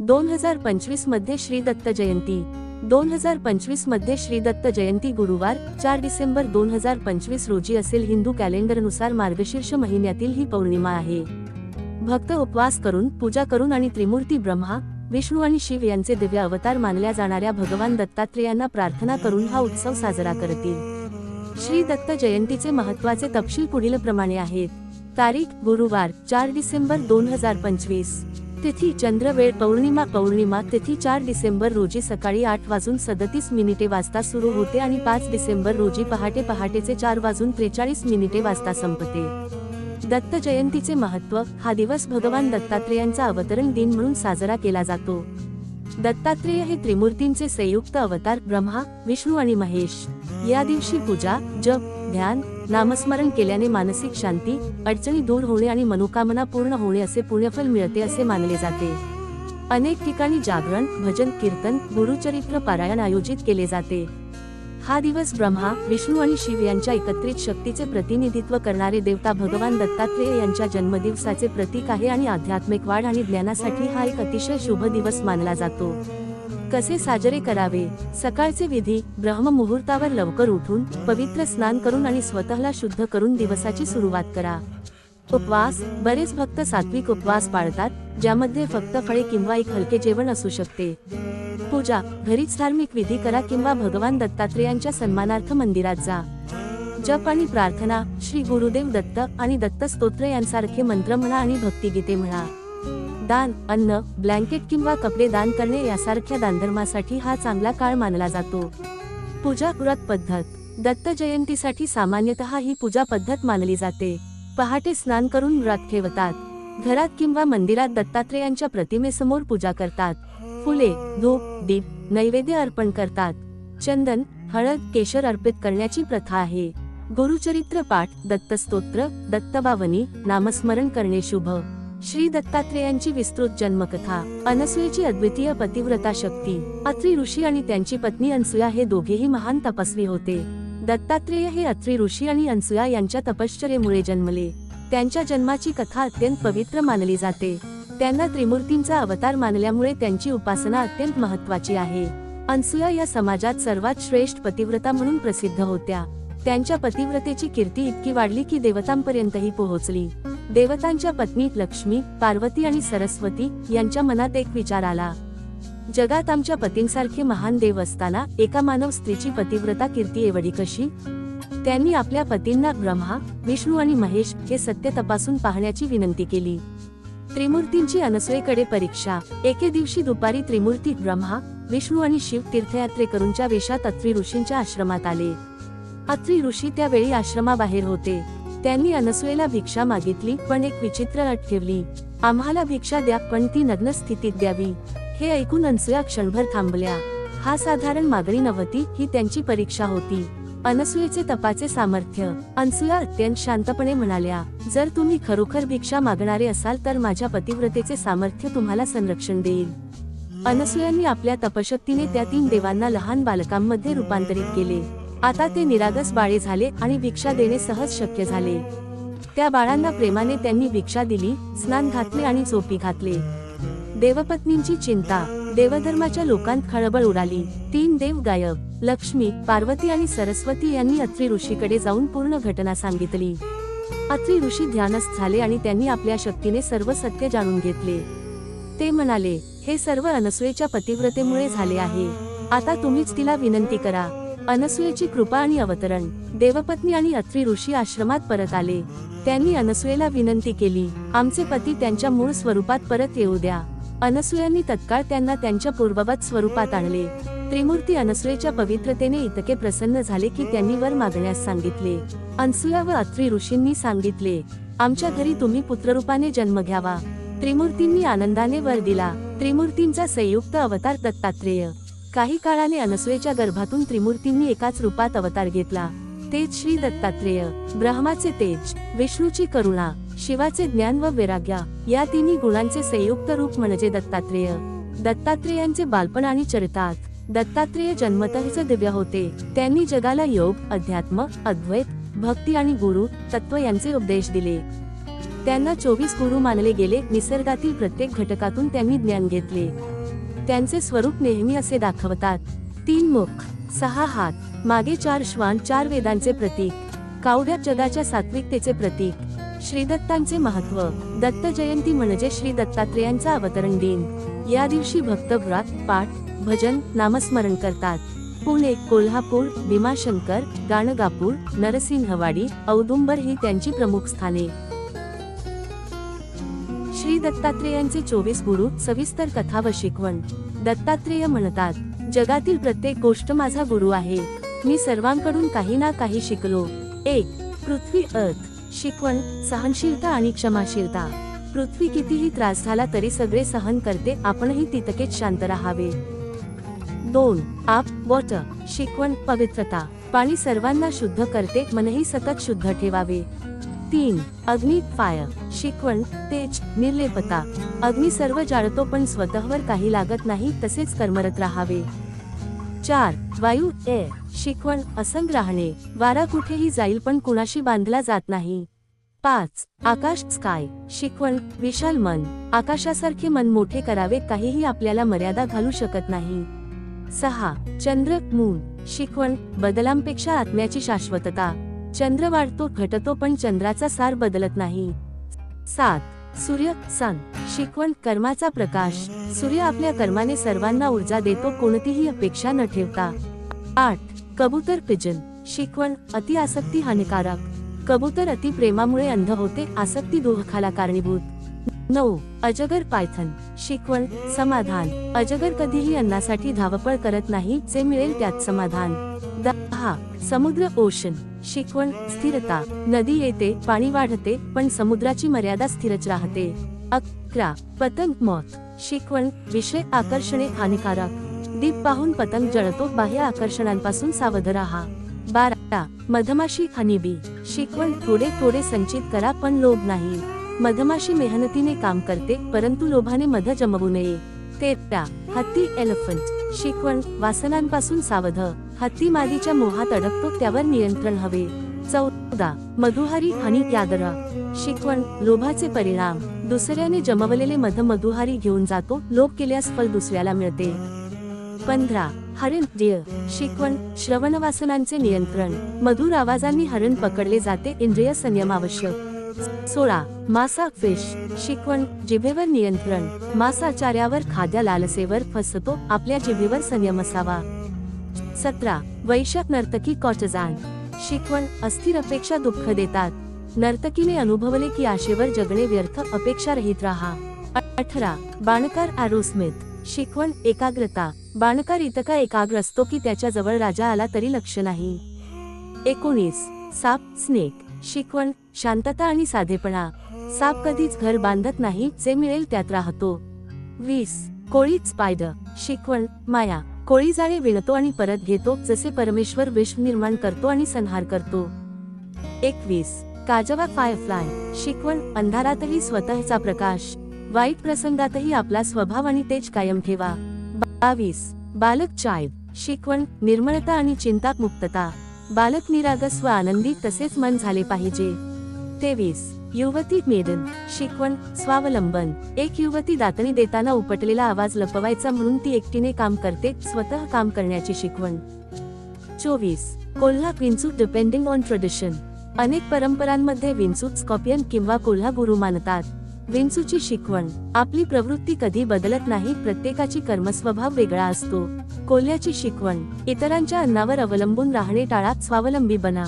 दोन हजार पंचवीसमध्ये श्री दत्त जयंती. दोन हजार पंचवीसमध्ये श्री दत्त जयंती गुरुवार चार डिसेंबर दोन हजार पंचवीस रोजी असेल हिंदू कॅलेंडरनुसार मार्गशीर्ष महिन्यातील ही पौर्णिमा आहे. भक्त उपवास करून पूजा करून आणि त्रिमूर्ती ब्रह्मा विष्णू आणि शिव यांचे दिव्य अवतार मानल्या जाणाऱ्या भगवान दत्तात्रेयांना प्रार्थना करून हा उत्सव साजरा करतील. श्री दत्त जयंतीचे महत्त्वाचे तपशील पुढील प्रमाणे आहेत. तारीख गुरुवार चार डिसेंबर दोन हजार पंचवीस. तिथी चंद्रवेळ पौर्णिमा पौर्णिमा तिथी चार डिसेंबर रोजी सकाळी आठ वाजून सदतीस मिनिटे वाजता सुरू होते आणि पाच डिसेंबर रोजी पहाटे पहाटेचे चार वाजून त्रेचाळीस मिनिटे वाजता संपते. दत्त जयंतीचे महत्त्व हा दिवस भगवान दत्तात्रेयांचा अवतरण दिन म्हणून साजरा केला जातो. दत्तात्रेय हे त्रिमूर्तींचे संयुक्त अवतार ब्रह्मा विष्णू आणि महेश. या दिवशी पूजा जप ध्यान नामस्मरण केल्याने मानसिक शांती अडचणी दूर होणे आणि मनोकामना पूर्ण होणे असे पुण्यफल मिळते असे मानले जाते. अनेक ठिकाणी जागरण भजन कीर्तन गुरुचरित्र पारायण आयोजित केले जाते. हा दिवस ब्रह्मा विष्णू आणि शिव यांच्या एकत्रित शक्तीचे प्रतिनिधित्व करणारे देवता भगवान दत्तात्रेय यांच्या जन्मदिवसाचे प्रतीक आहे आणि आध्यात्मिक वाढ आणि ज्ञानासाठी हा एक अतिशय शुभ दिवस मानला जातो. कसे साजरे करावे? सकाळचे विधी ब्रह्म मुहूर्तावर लवकर उठून पवित्र स्नान करून आणि स्वतःला शुद्ध करून दिवसाची सुरुवात करा. उपवास बरेच भक्त सात्विक उपवास पाळतात ज्यामध्ये फक्त फळे किंवा एक हलके जेवण असू शकते. पूजा घरीच धार्मिक विधी करा किंवा भगवान दत्तात्रेयांच्या सन्मानार्थ मंदिरात जा. जप आणि प्रार्थना श्री गुरुदेव दत्त आणि दत्त स्तोत्र यांसारखे मंत्र म्हणा आणि भक्तिगीते म्हणा. दान अन्न ब्लँकेट किंवा कपडे दान करणे यासारख्या दानधर्मासाठी हा चांगला काळ मानला जातो. पूजा व्रत पद्धत. दत्त जयंतीसाठी सामान्यतः ही पूजा पद्धत मानली जाते. पहाटे स्नान करून व्रत ठेवतात. घरात किंवा मंदिरात दत्तात्रेयांच्या प्रतिमेसमोर पूजा करतात. फुले धूप दीप नैवेद्य अर्पण करतात. चंदन हळद केशर अर्पित करण्याची प्रथा आहे. गुरुचरित्र पाठ दत्तस्तोत्र दत्तभावनी नामस्मरण करणे शुभ. श्री दत्तात्रेयांची विस्तृत जन्मकथा अनसुयेची अद्वितीय पतिव्रता शक्ती अत्रि ऋषी आणि त्यांची पत्नी अनसुया हे दोघेही महान तपस्वी होते. दत्तात्रेय हे अत्रि ऋषी आणि अनसुया यांच्या तपश्चर्येमुळे जन्मले. त्यांच्या जन्माची कथा अत्यंत पवित्र मानली जाते. त्यांना त्रिमूर्तींचा अवतार मानल्यामुळे त्यांची उपासना अत्यंत महत्वाची आहे. अनसुया या समाजात सर्वात श्रेष्ठ पतिव्रता म्हणून प्रसिद्ध होत्या. त्यांच्या पतिव्रतेची कीर्ती इतकी वाढली की देवतांपर्यंतही पोहोचली. देवतांच्या पत्नी लक्ष्मी पार्वती आणि सरस्वती यांच्या मनात एक विचार आला. जगात आमच्या पतींसारखे महान देव असताना एका मानव स्त्रीची पतिव्रता कीर्ती एवढी कशी? त्यांनी आपल्या पतींना ब्रह्मा विष्णू आणि महेश हे सत्य तपासून पाहण्याची विनंती केली. त्रिमूर्तींची अनसुयेकडे परीक्षा. एके दिवशी दुपारी त्रिमूर्ती ब्रह्मा विष्णू आणि शिव तीर्थयात्रेकरूंच्या वेशात अत्री ऋषींच्या आश्रमात आले. अत्रि ऋषी त्यावेळी आश्रमाबाहेर होते. त्यांनी अनसुयेला भिक्षा मागितली पण एक विचित्र अट ठेवली. आम्हाला भिक्षा द्या पण ती नग्न स्थितीत द्यावी. हे ऐकून अनसुया क्षणभर थांबल्या. हा साधारण मागणी नव्हती ही त्यांची परीक्षा होती. अनसुयेचे तपाचे सामर्थ्य. अनसुया अत्यंत शांतपणे म्हणाल्या जर तुम्ही खरोखर भिक्षा मागणारे असाल तर माझ्या पतिव्रतेचे सामर्थ्य तुम्हाला संरक्षण देईल. अनसुयांनी आपल्या तपशक्तीने त्या तीन देवांना लहान बालकांमध्ये रूपांतरित केले. आता ते निरागस बाळे झाले आणि भिक्षा देणे सहज शक्य झाले. त्या बाळांना प्रेमाने त्यांनी भिक्षा दिली स्नान घातले आणि चोपी घातले. देवपत्नींची चिंता देवधर्माच्या लोकांत खळबळ उडाली. तीन देव गायब लक्ष्मी पार्वती आणि सरस्वती यांनी अत्री ऋषीकडे जाऊन पूर्ण घटना सांगितली. अत्री ऋषी ध्यानस्थ झाले आणि त्यांनी आपल्या शक्तीने सर्व सत्य जाणून घेतले. ते म्हणाले हे सर्व अनसुयेच्या पतिव्रतेमुळे झाले आहे. आता तुम्हीच तिला विनंती करा. अनसुयेची कृपा आणि अवतरण. देवपत्नी आणि अत्रि ऋषी आश्रमात परत आले. त्यांनी अनसुयेला विनंती केली आमचे पती त्यांच्या मूळ स्वरूपात परत येऊ द्या. अनसुयांनी तत्काळ त्यांना त्यांच्या पूर्ववत स्वरूपात आणले. त्रिमूर्ती अनसुयेच्या पवित्रतेने इतके प्रसन्न झाले की त्यांनी वर मागण्यास सांगितले. अनसुया व अत्रि ऋषींनी सांगितले आमच्या घरी तुम्ही पुत्ररूपाने जन्म घ्यावा. त्रिमूर्तींनी आनंदाने वर दिला. त्रिमूर्तींचा संयुक्त अवतार दत्तात्रेय. काही काळाने अनसुयेच्या गर्भातून त्रिमूर्तींनी एकाच रूपात अवतार घेतला. तेज श्री दत्तात्रेय ब्रह्माचे तेज विष्णूची करुणा शिवाचे ज्ञान व वैराग्य या तिन्ही गुणांचे संयुक्त रूप म्हणजे दत्तात्रेय. दत्तात्रेयांचे बालपण आणि चरितार्थ दत्तात्रेय जन्मतःच दिव्य होते. त्यांनी जगाला योग अध्यात्म अद्वैत भक्ती आणि गुरु तत्व यांचे उपदेश दिले. त्यांना चोवीस गुरु मानले गेले. निसर्गातील प्रत्येक घटकातून त्यांनी ज्ञान घेतले. त्यांचे स्वरूप नेहमी असे दाखवतात. तीन मुख सहा हात मागे चार श्वान चार वेदांचे प्रतीक कावड्या जगाच्या सात्विकतेचे प्रतीक. श्रीदत्तांचे महत्त्व दत्त जयंती म्हणजे श्री दत्तात्रेयांचा अवतरण दिन. या दिवशी भक्त व्रत पाठ भजन नामस्मरण करतात. पुणे कोल्हापूर भीमाशंकर गाणगापूर नरसिंहवाडी औदुंबर ही त्यांची प्रमुख स्थाने. दत्तात्रेयांचे चोवीस गुरु सविस्तर कथा व शिकवण. दत्तात्रेय म्हणतात जगातील प्रत्येक गोष्ट माझा गुरु आहे. मी सर्वांकडून काही ना काही शिकलो. एक पृथ्वी अर्थ. शिकवण सहनशीलता आणि क्षमाशीलता. पृथ्वी कितीही त्रास झाला तरी सगळे सहन करते आपणही तितकेच शांत राहावे. दोन आप वॉटर शिकवण पवित्रता. पाणी सर्वांना शुद्ध करते मनही सतत शुद्ध ठेवावे. तीन अग्नी फायर शिकवण तेज निर्लेपता अग्नी सर्व जाळतो पण स्वतःवर काही लागत नाही तसेच कर्मरत राहावे. चार वायू एअर शिकवण असंग राहणे. वारा कुठेही जाईल पण कुणाशी बांधला जात नाही. पाच आकाश स्काय शिकवण विशाल मन. आकाशासारखे मन मोठे करावे काहीही आपल्याला मर्यादा घालू शकत नाही. सहा चंद्र मून शिकवण बदलांपेक्षा आत्म्याची शाश्वतता. चंद्र वाढतो घटतो पण चंद्राचा सार बदलत नाही. सात सूर्य सन शिकवण कर्माचा प्रकाश. सूर्य आपल्या कर्माने सर्वांना ऊर्जा देतो कोणतीही अपेक्षा न ठेवता. आठ कबूतर पिजन शिकवण अति आसक्ती हानिकारक. कबूतर अति प्रेमामुळे अंध होते आसक्ती दुःखाला कारणीभूत. नऊ अजगर पायथन शिकवण समाधान. अजगर कधीही अन्नासाठी धावपळ करत नाही जे मिळेल त्यात समाधान. दहा समुद्र ओशन. शिकवण स्थिरता. नदी येते पाणी वाढते पण समुद्राची मर्यादा स्थिरच राहते. अकरा. पतंग मौत. शिकवण विषय आकर्षणे हानिकारक. दीप पाहून पतंग जळतो बाह्य आकर्षणांपासून सावध राहा. बारा. मधमाशी हनीबी शिकवण थोडे थोडे संचित करा पण लोभ नाही. मधमाशी मेहनतीने काम करते परंतु लोभाने मध जमवू नये. तेरा हत्ती एलिफंट. शिकवण वासनांपासून सावध. हत्ती मादीच्या मोहात अडकतो त्यावर नियंत्रण हवे. चौदा मधुहारी आणि त्यादरा शिकवण लोभाचे परिणाम. दुसऱ्याने जमवलेले मध मधुहारी घेऊन जातो लोभ केल्यास फल दुसऱ्याला मिळते. पंधरा हरण देय शिकवण श्रवण वासनांचे नियंत्रण. मधुर आवाजांनी हरण पकडले जाते इंद्रिय संयम आवश्यक. सोळा मासा फिश शिकवण जिभेवर नियंत्रण. मासाचार्यावर खाद्या लालसेवर फसतो आपल्या जिभेवर संयम असावा. सतरा वैशाख नर्तकी कॉटजान शिकवण अस्थिर अपेक्षा दुःख देतात. नर्तकीने अनुभवले की आशेवर जगणे व्यर्थ अपेक्षा रहित राहा. अठरा बाणकार आरोस्मित शिकवण एकाग्रता. बाणकार इतका एकाग्र असतो की त्याच्याजवळ राजा आला तरी लक्ष नाही. एकोणीस साप स्नेक. शिकवण शांतता आणि साधेपणा. साप कधीच घर बांधत नाही जे मिळेल त्यात राहतो. वीस. कोळीच स्पायडर. शिकवण माया. कोळी जाळे विणतो आणि परत घेतो जसे परमेश्वर विश्व निर्माण करतो आणि संहार करतो. एकवीस. काजवा फायरफ्लाय. शिकवण अंधारातही स्वतःचा प्रकाश. वाईट प्रसंगातही आपला स्वभाव आणि तेज कायम ठेवा. बावीस. बालक चाय शिकवण निर्मळता आणि चिंता मुक्तता बालक निरागस व आनंदी तसेच मन झाले पाहिजे. तेवीस. युवती मेदन शिकवण स्वावलंबन. एक युवती दातणी देताना उपटलेला आवाज लपवायचा म्हणून ती एकटीने काम करते स्वतः काम करण्याची शिकवण. चोवीस. कोल्हा विंचूत डिपेंडिंग ऑन ट्रेडिशन अनेक परंपरांमध्ये विंचूत स्कॉपियन किंवा कोल्हा गुरु मानतात. विंचूची शिकवण आपली प्रवृत्ती कधी बदलत नाही प्रत्येकाची कर्मस्वभाव वेगळा असतो. कोल्ह्याची शिकवण. इतरांच्या अन्नावर अवलंबून राहणे टाळा स्वावलंबी बना.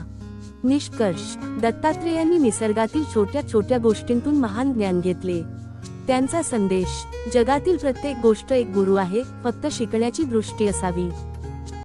निष्कर्ष. दत्तात्रेयांनी निसर्गातील छोट्या छोट्या गोष्टींतून महान ज्ञान घेतले. त्यांचा संदेश. जगातील प्रत्येक गोष्ट एक गुरु आहे फक्त शिकण्याची दृष्टी असावी.